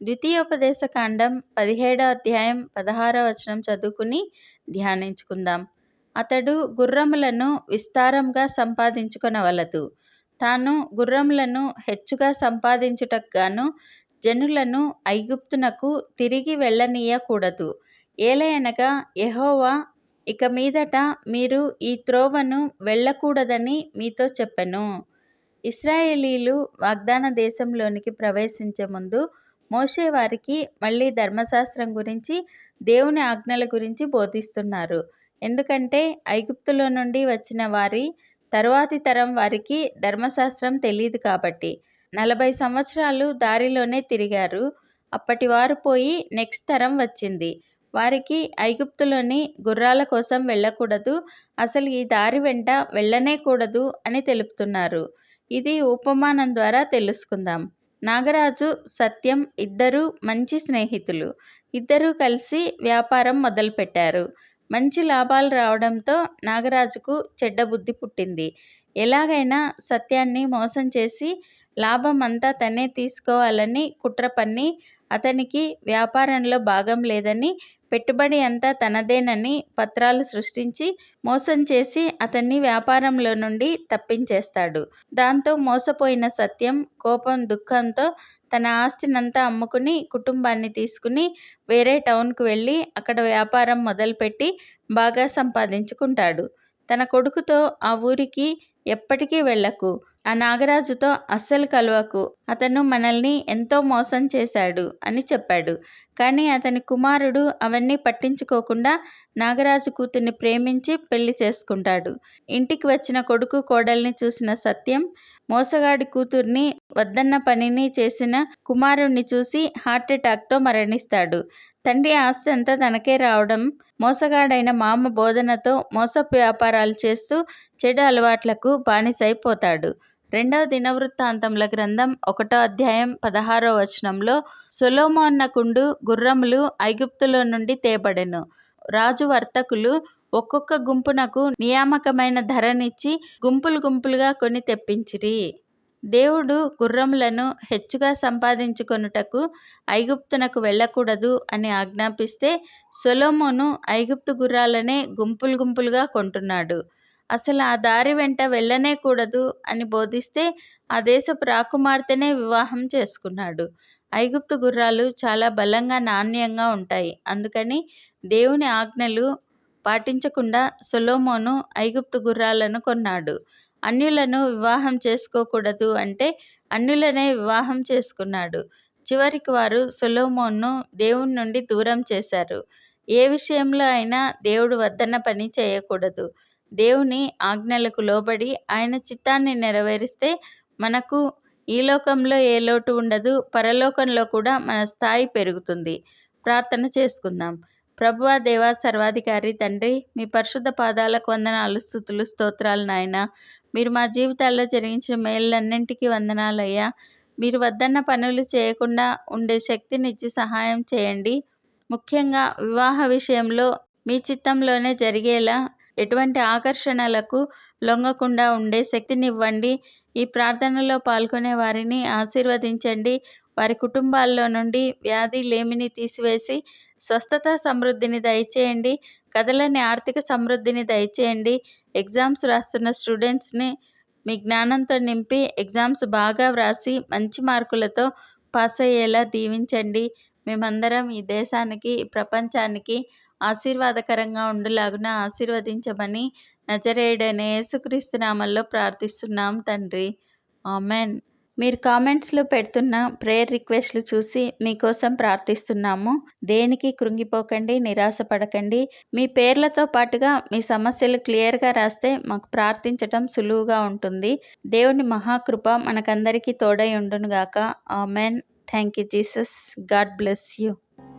ద్వితీయోపదేశ కాండం పదిహేడో అధ్యాయం పదహారో వచనం చదువుకుని ధ్యానించుకుందాం. అతడు గుర్రములను విస్తారంగా సంపాదించుకొనవలదు. తాను గుర్రములను హెచ్చుగా సంపాదించుటకు గాను జనులను ఐగుప్తునకు తిరిగి వెళ్ళనీయకూడదు. ఏలయనగా ఎహోవా ఇక మీదట మీరు ఈ త్రోవను వెళ్ళకూడదని మీతో చెప్పెను. ఇస్రాయేలీలు వాగ్దాన దేశంలోనికి ప్రవేశించే ముందు మోషే వారికి మళ్ళీ ధర్మశాస్త్రం గురించి దేవుని ఆజ్ఞల గురించి బోధిస్తున్నారు. ఎందుకంటే ఐగుప్తులో నుండి వచ్చిన వారి తరువాతి తరం వారికి ధర్మశాస్త్రం తెలియదు కాబట్టి. నలభై సంవత్సరాలు దారిలోనే తిరిగారు. అప్పటి వారు పోయి నెక్స్ట్ తరం వచ్చింది. వారికి ఐగుప్తులోని గుర్రాల కోసం వెళ్ళకూడదు. అసలు ఈ దారి వెంట వెళ్ళనే కూడదు అని తెలుపుతున్నారు. ఇది ఉపమానం ద్వారా తెలుసుకుందాం. నాగరాజు సత్యం ఇద్దరు మంచి స్నేహితులు. ఇద్దరూ కలిసి వ్యాపారం మొదలుపెట్టారు. మంచి లాభాలు రావడంతో నాగరాజుకు చెడ్డ బుద్ధి పుట్టింది. ఎలాగైనా సత్యాన్ని మోసం చేసి లాభం అంతా తనే తీసుకోవాలని కుట్ర పన్ని అతనికి వ్యాపారంలో భాగం లేదని పెట్టుబడి అంతా తనదేనని పత్రాలు సృష్టించి మోసం చేసి అతన్ని వ్యాపారంలో నుండి తప్పించేస్తాడు. దాంతో మోసపోయిన సత్యం కోపం దుఃఖంతో తన ఆస్తినంతా అమ్ముకుని కుటుంబాన్ని తీసుకుని వేరే టౌన్కు వెళ్ళి అక్కడ వ్యాపారం మొదలుపెట్టి బాగా సంపాదించుకుంటాడు. తన కొడుకుతో ఆ ఊరికి ఎప్పటికీ వెళ్ళకు. ఆ నాగరాజుతో అస్సలు కలవకు. అతను మనల్ని ఎంతో మోసం చేశాడు అని చెప్పాడు. కానీ అతని కుమారుడు అవన్నీ పట్టించుకోకుండా నాగరాజు కూతుర్ని ప్రేమించి పెళ్ళి చేసుకుంటాడు. ఇంటికి వచ్చిన కొడుకు కోడల్ని చూసిన సత్యం మోసగాడి కూతుర్ని వద్దన్న పనిని చేసిన కుమారుణ్ణి చూసి హార్ట్ అటాక్తో మరణిస్తాడు. తండ్రి ఆస్తి అంతా తనకే రావడం మోసగాడైన మామ బోధనతో మోసపు వ్యాపారాలు చేస్తూ చెడు అలవాట్లకు బానిసైపోతాడు. రెండవ దినవృత్తాంతముల గ్రంథం ఒకటో అధ్యాయం పదహారో వచనంలో సొలోమోన్నకుండు గుర్రములు ఐగుప్తులో నుండి తేబడెను. రాజు వర్తకులు ఒక్కొక్క గుంపునకు నియామకమైన ధరనిచ్చి గుంపులు గుంపులుగా కొని తెప్పించిరి. దేవుడు గుర్రములను హెచ్చుగా సంపాదించుకొనుటకు ఐగుప్తునకు వెళ్ళకూడదు అని ఆజ్ఞాపిస్తే సొలోమోను ఐగుప్తు గుర్రాలనే గుంపులు గుంపులుగా కొంటున్నాడు. అసలు ఆ దారి వెంట వెళ్ళనే కూడదు అని బోధిస్తే ఆ దేశపు రాకుమార్తెనే వివాహం చేసుకున్నాడు. ఐగుప్తు గుర్రాలు చాలా బలంగా నాణ్యంగా ఉంటాయి. అందుకని దేవుని ఆజ్ఞలు పాటించకుండా సొలోమోను ఐగుప్తు గుర్రాలను కొన్నాడు. అన్యులను వివాహం చేసుకోకూడదు అంటే అన్యులనే వివాహం చేసుకున్నాడు. చివరికి వారు సొలోమోన్ను దేవుని నుండి దూరం చేశారు. ఏ విషయంలో అయినా దేవుడు వద్దన్న పని చేయకూడదు. దేవుని ఆజ్ఞలకు లోబడి ఆయన చిత్తాన్ని నెరవేరిస్తే మనకు ఈ లోకంలో ఏ లోటు ఉండదు పరలోకంలో కూడా మన స్థాయి పెరుగుతుంది. ప్రార్థన చేసుకుందాం. ప్రభువా దేవా సర్వాధికారి తండ్రి మీ పరిశుద్ధ పాదాలకు వందనాలు స్థుతులు స్తోత్రాలు నాయన. మీరు మా జీవితాల్లో జరిగించిన మేళ్ళన్నింటికీ వందనాలయ్యా. మీరు వద్దన్న పనులు చేయకుండా ఉండే శక్తినిచ్చి సహాయం చేయండి. ముఖ్యంగా వివాహ విషయంలో మీ చిత్తంలోనే జరిగేలా ఎటువంటి ఆకర్షణలకు లొంగకుండా ఉండే శక్తినివ్వండి. ఈ ప్రార్థనలో పాల్గొనే వారిని ఆశీర్వదించండి. వారి కుటుంబాల్లో నుండి వ్యాధి లేమిని తీసివేసి స్వస్థత సమృద్ధిని దయచేయండి. కథలని ఆర్థిక సమృద్ధిని దయచేయండి. ఎగ్జామ్స్ రాస్తున్న స్టూడెంట్స్ని మీ జ్ఞానంతో నింపి ఎగ్జామ్స్ బాగా వ్రాసి మంచి మార్కులతో పాస్ అయ్యేలా దీవించండి. మేమందరం ఈ దేశానికి ఈ ప్రపంచానికి ఆశీర్వాదకరంగా ఉండులాగున ఆశీర్వదించమని నజరేయుడైన యేసుక్రీస్తు నామల్లో ప్రార్థిస్తున్నాం తండ్రి. ఆమెన్. మీరు కామెంట్స్లో పెడుతున్న ప్రేయర్ రిక్వెస్ట్లు చూసి మీకోసం ప్రార్థిస్తున్నాము. దేనికి కృంగిపోకండి నిరాశపడకండి. మీ పేర్లతో పాటుగా మీ సమస్యలు క్లియర్గా రాస్తే మాకు ప్రార్థించటం సులువుగా ఉంటుంది. దేవుని మహాకృప మనకందరికీ తోడై ఉండునుగాక. Amen. Thank you Jesus. God bless you.